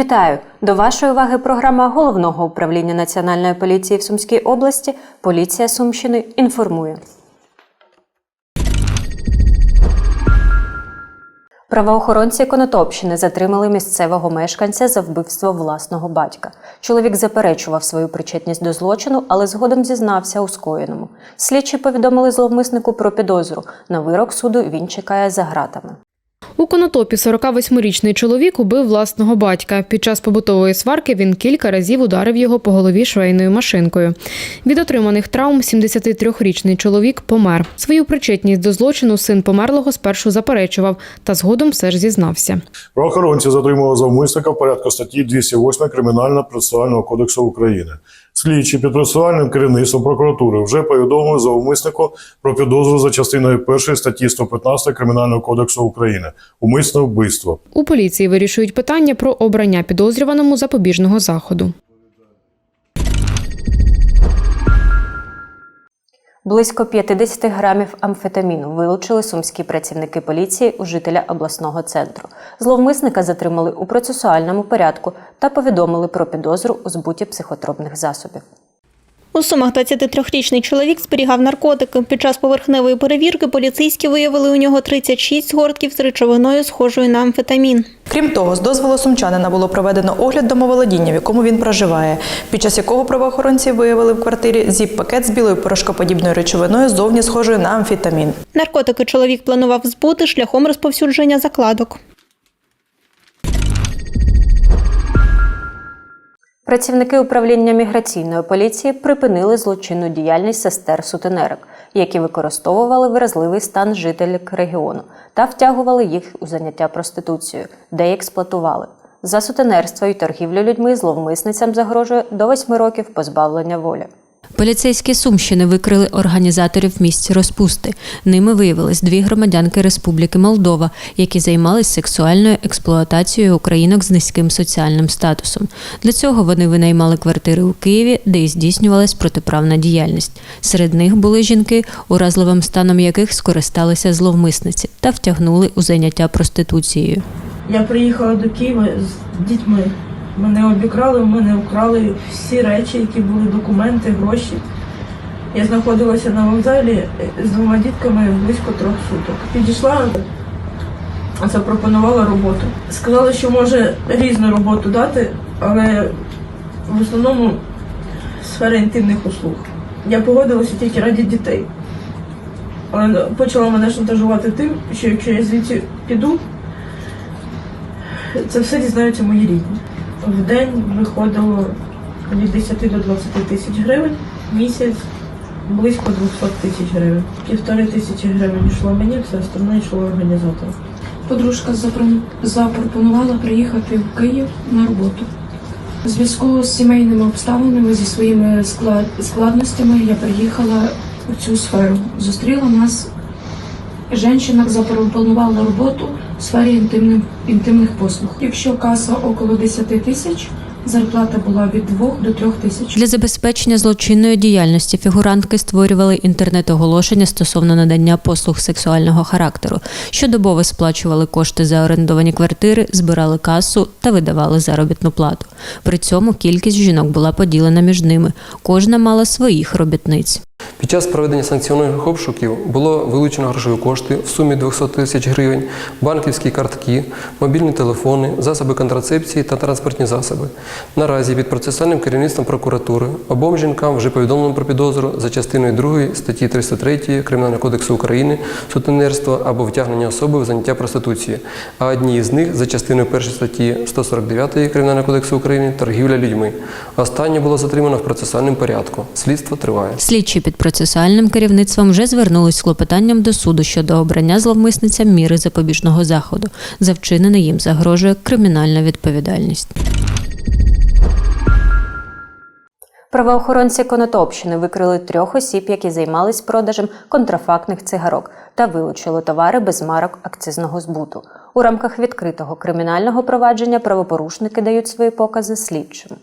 Вітаю! До вашої уваги програма головного управління Національної поліції в Сумській області. Поліція Сумщини інформує. Правоохоронці Конотопщини затримали місцевого мешканця за вбивство власного батька. Чоловік заперечував свою причетність до злочину, але згодом зізнався у скоєному. Слідчі повідомили зловмиснику про підозру. На вирок суду він чекає за гратами. У Конотопі 48-річний чоловік убив власного батька. Під час побутової сварки він кілька разів ударив його по голові швейною машинкою. Від отриманих травм 73-річний чоловік помер. Свою причетність до злочину син померлого спершу заперечував, та згодом все ж зізнався. Правоохоронці затримали завмисника в порядку статті 208 Кримінально-процесуального кодексу України. Слідчі під процесуальним керівництвом прокуратури вже повідомили заумиснику про підозру за частиною 1 статті 115 Кримінального кодексу України умисне вбивство. У поліції вирішують питання про обрання підозрюваному запобіжного заходу. Близько 50 грамів амфетаміну вилучили сумські працівники поліції у жителя обласного центру. Зловмисника затримали у процесуальному порядку та повідомили про підозру у збуті психотропних засобів. У Сумах 23-річний чоловік зберігав наркотики. Під час поверхневої перевірки поліцейські виявили у нього 36 згортків з речовиною, схожою на амфетамін. Крім того, з дозволу сумчанина було проведено огляд домоволодіння, в якому він проживає, під час якого правоохоронці виявили в квартирі зіп-пакет з білою порошкоподібною речовиною, зовні схожою на амфетамін. Наркотики чоловік планував збути шляхом розповсюдження закладок. Працівники управління міграційної поліції припинили злочинну діяльність сестер сутенерок, які використовували вразливий стан жителів регіону та втягували їх у заняття проституцією, де експлуатували. За сутенерство і торгівлю людьми зловмисницям загрожує до 8 років позбавлення волі. Поліцейські Сумщини викрили організаторів місць розпусти. Ними виявились дві громадянки Республіки Молдова, які займались сексуальною експлуатацією українок з низьким соціальним статусом. Для цього вони винаймали квартири у Києві, де і здійснювалась протиправна діяльність. Серед них були жінки, уразливим станом яких скористалися зловмисниці та втягнули у заняття проституцією. Я приїхала до Києва з дітьми. Мене обікрали, мене вкрали всі речі, які були документи, гроші. Я знаходилася на вокзалі з двома дітками близько трьох суток. Підійшла, запропонувала роботу. Сказали, що може різну роботу дати, але в основному сфера інтимних услуг. Я погодилася тільки раді дітей. Але почала мене шантажувати тим, що якщо я звідси піду, це все дізнаються мої рідні. В день виходило від 10 до 20 тисяч гривень, місяць близько 200 тисяч гривень. Півтори тисячі гривень йшло мені, все остальне йшло організатору. Подружка запро- запропонувала приїхати в Київ на роботу. У зв'язку з сімейними обставинами зі своїми склад- складностями я приїхала у цю сферу. Зустріла нас жінка, запропонувала роботу в сфері інтимних, інтимних послуг. Якщо каса около 10 тисяч, зарплата була від 2 до 3 тисяч. Для забезпечення злочинної діяльності фігурантки створювали інтернет-оголошення стосовно надання послуг сексуального характеру. Щодобово сплачували кошти за орендовані квартири, збирали касу та видавали заробітну плату. При цьому кількість жінок була поділена між ними. Кожна мала своїх робітниць. Під час проведення санкціонованих обшуків було вилучено грошові кошти в сумі 200 тисяч гривень, банківські картки, мобільні телефони, засоби контрацепції та транспортні засоби. Наразі під процесуальним керівництвом прокуратури обом жінкам вже повідомлено про підозру за частиною 2 статті 303 Кримінального кодексу України сутенерство або втягнення особи в заняття проституції, а одній з них за частиною 1 статті 149 Кримінального кодексу України торгівля людьми. Останнє було затримано в процесуальному порядку. Слідство триває. Слідчі під процесуальним керівництвом вже звернулись з клопотанням до суду щодо обрання зловмисницям міри запобіжного заходу. За вчинене їм загрожує кримінальна відповідальність. Правоохоронці Конотопщини викрили трьох осіб, які займались продажем контрафактних цигарок та вилучили товари без марок акцизного збуту. У рамках відкритого кримінального провадження правопорушники дають свої покази слідчим.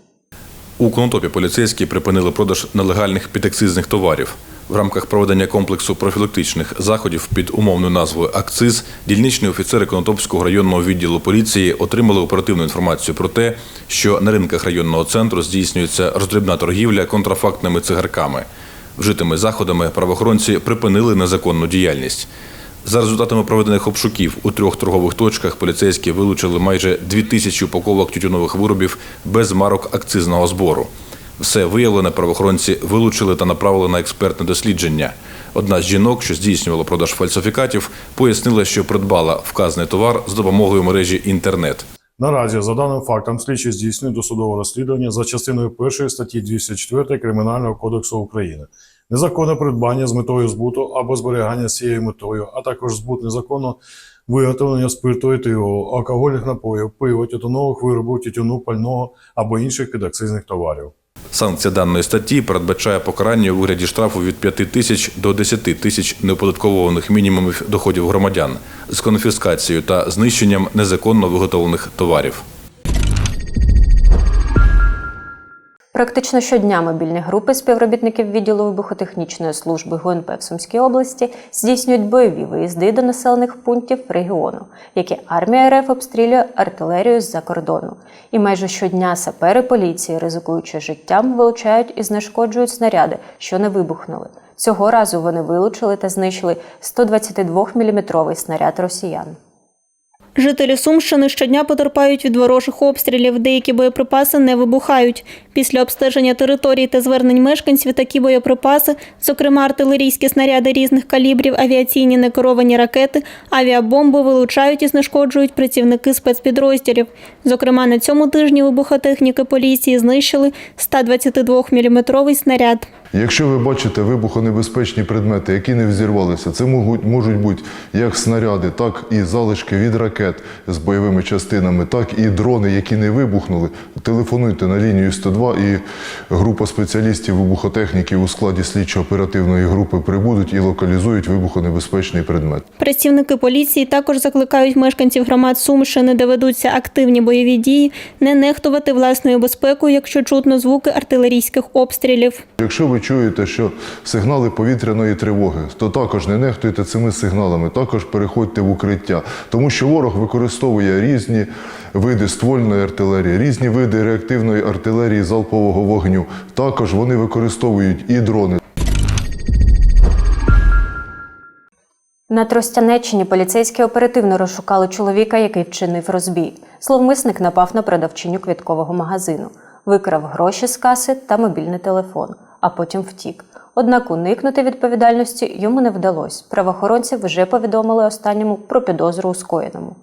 У Конотопі поліцейські припинили продаж нелегальних підакцизних товарів. В рамках проведення комплексу профілактичних заходів під умовною назвою Акциз дільничні офіцери Конотопського районного відділу поліції отримали оперативну інформацію про те, що на ринках районного центру здійснюється роздрібна торгівля контрафактними цигарками. Вжитими заходами правоохоронці припинили незаконну діяльність. За результатами проведених обшуків у трьох торгових точках поліцейські вилучили майже дві тисячі упаковок тютюнових виробів без марок акцизного збору. Все виявлене правоохоронці вилучили та направили на експертне дослідження. Одна з жінок, що здійснювала продаж фальсифікатів, пояснила, що придбала вказаний товар з допомогою мережі інтернет. Наразі, за даним фактом, слідчі здійснюють досудове розслідування за частиною 1 статті 204 Кримінального кодексу України. Незаконне придбання з метою збуту або зберігання з цією метою, а також збут незаконно виготовлення спирту етилового, алкогольних напоїв, пива, тютюнових виробів, тютюну, пального або інших підакцизних товарів. Санкція даної статті передбачає покарання у вигляді штрафу від 5 тисяч до 10 тисяч неоподаткованих мінімумів доходів громадян з конфіскацією та знищенням незаконно виготовлених товарів. Практично щодня мобільні групи співробітників відділу вибухотехнічної служби ГУНП в Сумській області здійснюють бойові виїзди до населених пунктів регіону, які армія РФ обстрілює артилерією з-за кордону. І майже щодня сапери поліції, ризикуючи життям, вилучають і знешкоджують снаряди, що не вибухнули. Цього разу вони вилучили та знищили 122-мм снаряд росіян. Жителі Сумщини щодня потерпають від ворожих обстрілів. Деякі боєприпаси не вибухають. Після обстеження території та звернень мешканців такі боєприпаси, зокрема артилерійські снаряди різних калібрів, авіаційні некеровані ракети, авіабомби вилучають і знешкоджують працівники спецпідрозділів. Зокрема, на цьому тижні вибухотехніки поліції знищили 122-мм снаряд. Якщо ви бачите вибухонебезпечні предмети, які не взірвалися, це можуть, можуть бути як снаряди, так і залишки від ракет з бойовими частинами, так і дрони, які не вибухнули. Телефонуйте на лінію 102 і група спеціалістів вибухотехніків у складі слідчо-оперативної групи прибудуть і локалізують вибухонебезпечний предмет. Працівники поліції також закликають мешканців громад Сумщини, де ведуться активні бойові дії, не нехтувати власною безпекою, якщо чутно звуки артилерійських обстрілів. Якщо ви чуєте, що сигнали повітряної тривоги, то також не нехтуйте цими сигналами, також переходьте в укриття, тому що ворог використовує різні види ствольної артилерії, різні види реактивної артилерії залпового вогню. Також вони використовують і дрони. На Тростянеччині поліцейські оперативно розшукали чоловіка, який вчинив розбій. Зловмисник напав на продавчиню квіткового магазину, викрав гроші з каси та мобільний телефон, а потім втік. Однак уникнути відповідальності йому не вдалося. Правоохоронці вже повідомили останньому про підозру у скоєному.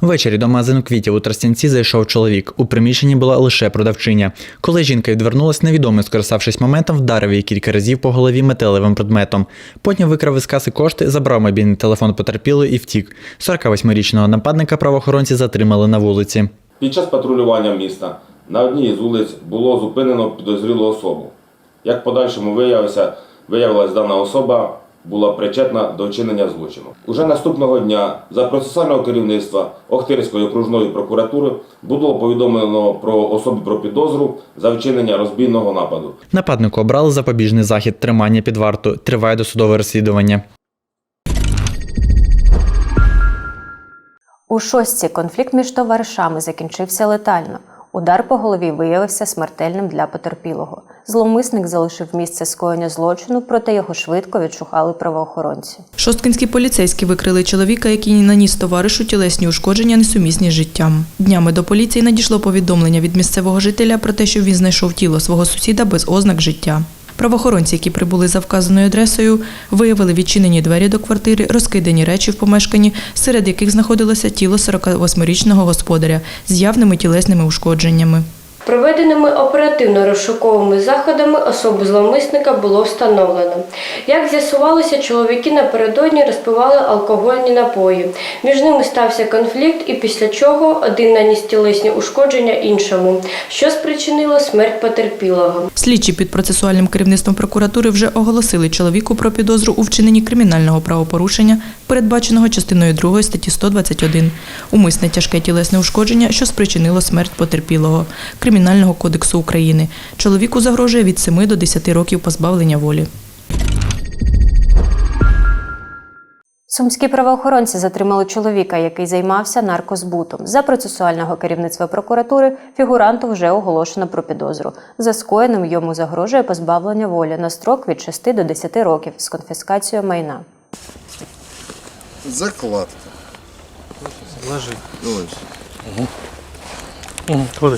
Ввечері до магазину квітів у Тростянці зайшов чоловік. У приміщенні була лише продавчиня. Коли жінка відвернулась, невідомий, скориставшись моментом, вдарив її кілька разів по голові металевим предметом. Потім викрав із каси кошти, забрав мобільний телефон потерпілої і втік. 48-річного нападника правоохоронці затримали на вулиці. Під час патрулювання міста на одній з вулиць було зупинено підозрілу особу. Як в подальшому виявилося, виявилась дана особа була причетна до вчинення злочину. Уже наступного дня за процесуального керівництва Охтирської окружної прокуратури було повідомлено про особі про підозру за вчинення розбійного нападу. Нападнику обрали запобіжний захід тримання під варту. Триває досудове розслідування. У шостці конфлікт між товаришами закінчився летально. Удар по голові виявився смертельним для потерпілого. Зловмисник залишив місце скоєння злочину, проте його швидко відшукали правоохоронці. Шосткинські поліцейські викрили чоловіка, який наніс товаришу тілесні ушкодження несумісні з життям. Днями до поліції надійшло повідомлення від місцевого жителя про те, що він знайшов тіло свого сусіда без ознак життя. Правоохоронці, які прибули за вказаною адресою, виявили відчинені двері до квартири, розкидані речі в помешканні, серед яких знаходилося тіло 48-річного господаря з явними тілесними ушкодженнями. Проведеними оперативно-розшуковими заходами особу зловмисника було встановлено. Як з'ясувалося, чоловіки напередодні розпивали алкогольні напої. Між ними стався конфлікт, і після чого один наніс тілесні ушкодження іншому, що спричинило смерть потерпілого. Слідчі під процесуальним керівництвом прокуратури вже оголосили чоловіку про підозру у вчиненні кримінального правопорушення, передбаченого частиною 2 статті 121. Умисне тяжке тілесне ушкодження, що спричинило смерть потерпілого. Кримінального кодексу України. Чоловіку загрожує від 7 до 10 років позбавлення волі. Сумські правоохоронці затримали чоловіка, який займався наркозбутом. За процесуального керівництва прокуратури фігуранту вже оголошено про підозру. За скоєним йому загрожує позбавлення волі на строк від 6 до 10 років з конфіскацією майна. Закладка. Ложи. Ось. Угу. Угу.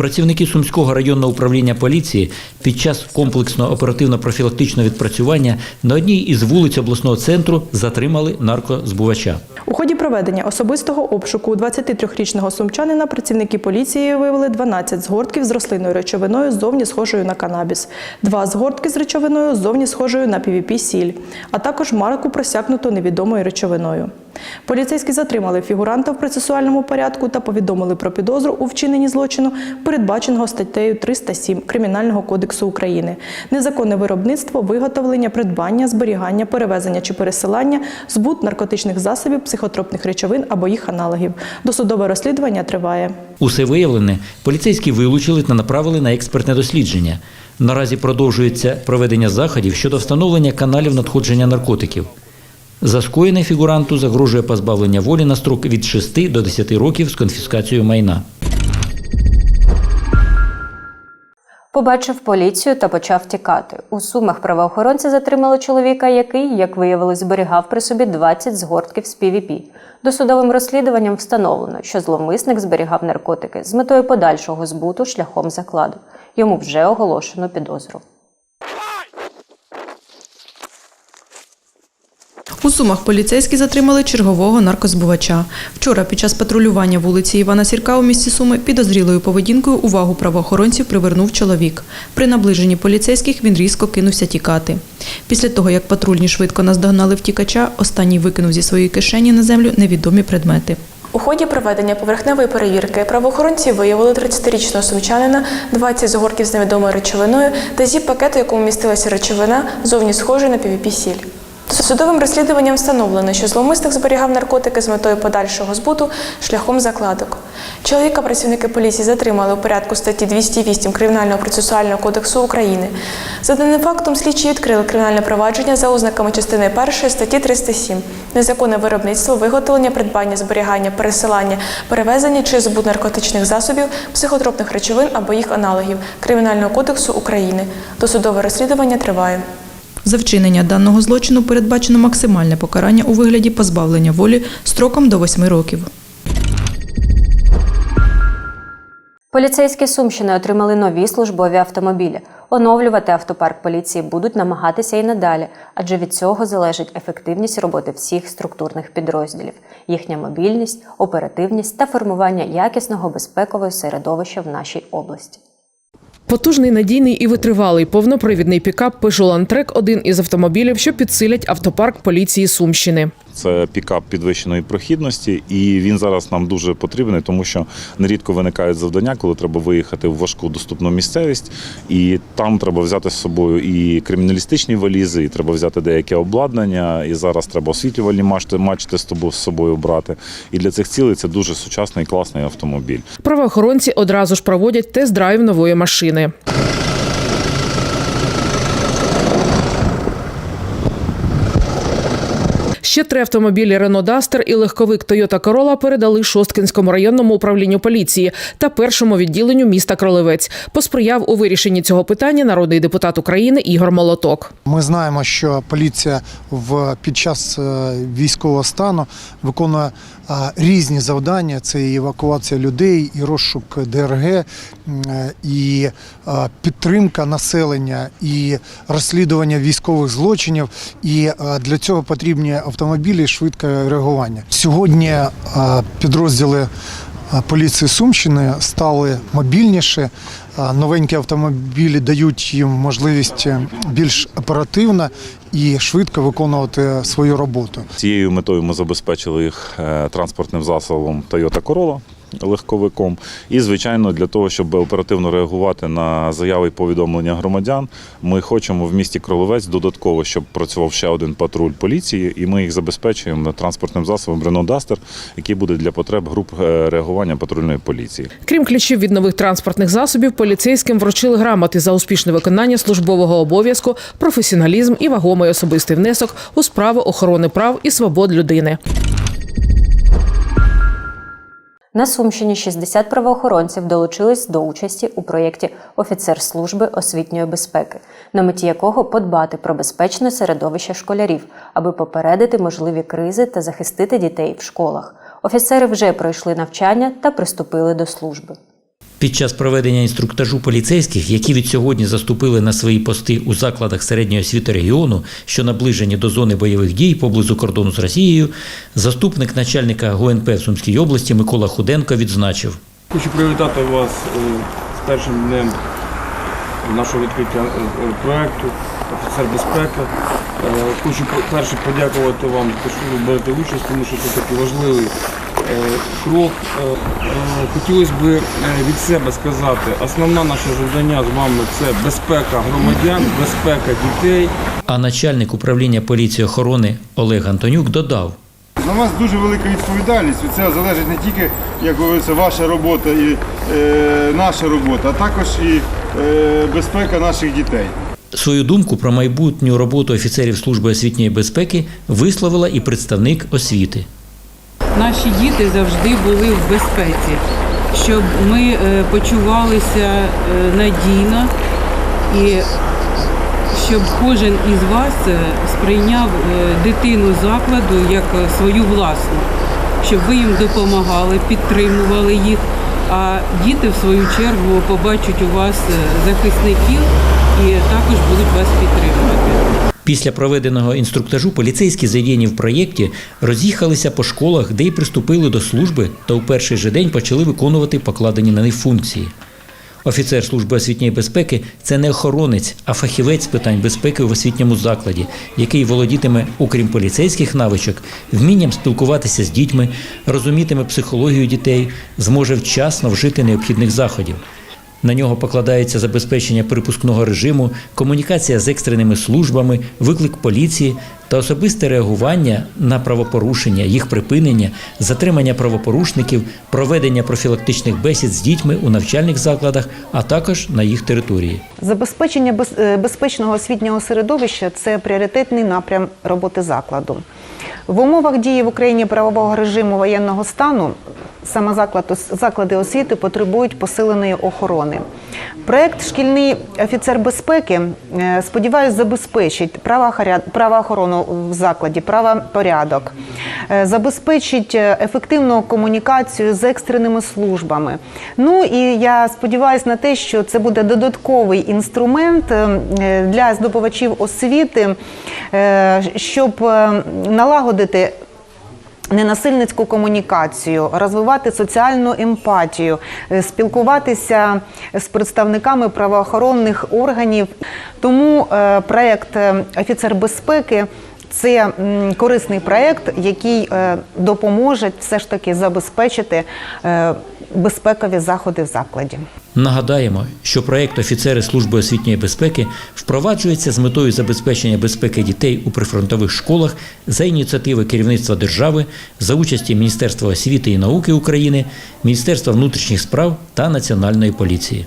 Працівники Сумського районного управління поліції під час комплексного оперативно-профілактичного відпрацювання на одній із вулиць обласного центру затримали наркозбувача. У ході проведення особистого обшуку у 23-річного сумчанина працівники поліції виявили 12 згортків з рослинною речовиною зовні схожою на канабіс, два згортки з речовиною зовні схожою на PVP-сіль, а також марку просякнуту невідомою речовиною. Поліцейські затримали фігуранта в процесуальному порядку та повідомили про підозру у вчиненні злочину, передбаченого статтею 307 Кримінального кодексу України, незаконне виробництво, виготовлення, придбання, зберігання, перевезення чи пересилання, збут наркотичних засобів, психотропних речовин або їх аналогів. Досудове розслідування триває. Усе виявлене поліцейські вилучили та направили на експертне дослідження. Наразі продовжується проведення заходів щодо встановлення каналів надходження наркотиків. За скоєне фігуранту загрожує позбавлення волі на строк від 6 до 10 років з конфіскацією майна. Побачив поліцію та почав тікати. У сумах правоохоронці затримали чоловіка, який, як виявилось, зберігав при собі 20 згортків з PVP. Досудовим розслідуванням встановлено, що зловмисник зберігав наркотики з метою подальшого збуту шляхом закладу. Йому вже оголошено підозру. У Сумах поліцейські затримали чергового наркозбувача. Вчора під час патрулювання вулиці Івана Сірка у місті Суми підозрілою поведінкою увагу правоохоронців привернув чоловік. При наближенні поліцейських він різко кинувся тікати. Після того, як патрульні швидко наздогнали втікача, останній викинув зі своєї кишені на землю невідомі предмети. У ході проведення поверхневої перевірки правоохоронці виявили 30-річного сумчанина, 20 згортків з невідомою речовиною та зіп пакету, якому містилася речовина, зовні схожої на PVP-сіль. Судовим розслідуванням встановлено, що зловмисник зберігав наркотики з метою подальшого збуту шляхом закладок. Чоловіка працівники поліції затримали у порядку статті 208 Кримінального процесуального кодексу України. За даним фактом слідчі відкрили кримінальне провадження за ознаками частини 1 статті 307 незаконне виробництво, виготовлення, придбання, зберігання, пересилання, перевезення чи збут наркотичних засобів, психотропних речовин або їх аналогів Кримінального кодексу України. Досудове розслідування триває. За вчинення даного злочину передбачено максимальне покарання у вигляді позбавлення волі строком до 8 років. Поліцейські Сумщини отримали нові службові автомобілі. Оновлювати автопарк поліції будуть намагатися і надалі, адже від цього залежить ефективність роботи всіх структурних підрозділів, їхня мобільність, оперативність та формування якісного безпекового середовища в нашій області. Потужний, надійний і витривалий повнопривідний пікап Peugeot Landtrek – один із автомобілів, що підсилять автопарк поліції Сумщини. Це пікап підвищеної прохідності, і він зараз нам дуже потрібний, тому що нерідко виникають завдання, коли треба виїхати в важку доступну місцевість, і там треба взяти з собою і криміналістичні валізи, і треба взяти деяке обладнання. І зараз треба освітлювальні мачти, мачти з тобою з собою брати. І для цих цілей це дуже сучасний класний автомобіль. Правоохоронці одразу ж проводять тест-драйв нової машини. Ще три автомобілі Renault Duster і легковик Toyota Corolla передали Шосткинському районному управлінню поліції та першому відділенню міста Кролевець. Посприяв у вирішенні цього питання народний депутат України Ігор Молоток. Ми знаємо, що поліція в під час е, військового стану виконує різні завдання: це і евакуація людей, і розшук ДРГ, і підтримка населення, і розслідування військових злочинів. І для цього потрібні автомобілі швидке реагування. Сьогодні підрозділи. Поліції Сумщини стали мобільніші. Новенькі автомобілі дають їм можливість е, більш оперативно і швидко виконувати свою роботу. Цією метою ми забезпечили їх е, транспортним засобом Toyota Corolla. Легковиком. І, звичайно, для того, щоб оперативно реагувати на заяви і повідомлення громадян, ми хочемо в місті Кроловець додатково, щоб працював ще один патруль поліції, і ми їх забезпечуємо транспортним засобом Renault Duster, який буде для потреб груп е, реагування патрульної поліції. Крім ключів від нових транспортних засобів, поліцейським вручили грамоти за успішне виконання службового обов'язку, професіоналізм і вагомий особистий внесок у справу охорони прав і свобод людини. На Сумщині 60 правоохоронців долучились до участі у проєкті Офіцер служби освітньої безпеки, на меті якого подбати про безпечне середовище школярів, аби попередити можливі кризи та захистити дітей в школах. Офіцери вже пройшли навчання та приступили до служби. Під час проведення інструктажу поліцейських, які від сьогодні заступили на свої пости у закладах середньої освіти регіону, що наближені до зони бойових дій поблизу кордону з Росією, заступник начальника ГУНП в Сумській області Микола Худенко відзначив. Хочу привітати вас е, з першим днем нашого відкриття е, е, проекту Офіцер безпеки. Хочу перше подякувати вам що ви берете участь, тому що це такий важливий крок. Е, е, Хотілося б е, від себе сказати, основне наше завдання з вами це безпека громадян, безпека дітей. А начальник управління поліції охорони Олег Антонюк додав. На вас дуже велика відповідальність. Від цього залежить не тільки, як говориться, ваша робота і е, наша робота, а також і е, безпека наших дітей. Свою думку про майбутню роботу офіцерів служби освітньої безпеки висловила і представник освіти. Наші діти завжди були в безпеці, щоб ми е, почувалися е, надійно і щоб кожен із вас е, сприйняв дитину закладу як свою власну, щоб ви їм допомагали, підтримували їх. А діти, в свою чергу, побачать у вас захисників і також будуть вас підтримувати. Після проведеного інструктажу поліцейські задіяні в проєкті роз'їхалися по школах, де й приступили до служби та у перший же день почали виконувати покладені на них функції. Офіцер служби освітньої безпеки це не охоронець, а фахівець з питань безпеки в освітньому закладі, який володітиме, окрім поліцейських навичок, вмінням спілкуватися з дітьми, розумітиме психологію дітей, зможе вчасно вжити необхідних заходів. На нього покладається забезпечення припускного режиму, комунікація з екстреними службами, виклик поліції та особисте реагування на правопорушення, їх припинення, затримання правопорушників, проведення профілактичних бесід з дітьми у навчальних закладах, а також на їх території. Забезпечення без- е, безпечного освітнього середовища це пріоритетний напрям роботи закладу. В умовах дії в Україні правового режиму воєнного стану саме заклад- заклади освіти потребують посиленої охорони. Проект Шкільний офіцер безпеки, е, сподіваюся, забезпечить правоохорону в закладі, правопорядок, е, забезпечить е, ефективну комунікацію з екстреними службами. Ну і я сподіваюся на те, що це буде додатковий інструмент для здобувачів освіти, щоб е, налагодити ненасильницьку комунікацію, розвивати соціальну емпатію, е, спілкуватися з представниками правоохоронних органів. Тому е, проект е, Офіцер безпеки. Це корисний проект, який е, допоможе все ж таки забезпечити е, безпекові заходи в закладі. Нагадаємо, що проєкт офіцери служби освітньої безпеки впроваджується з метою забезпечення безпеки дітей у прифронтових школах за ініціативи керівництва держави за участі Міністерства освіти і науки України, Міністерства внутрішніх справ та Національної поліції.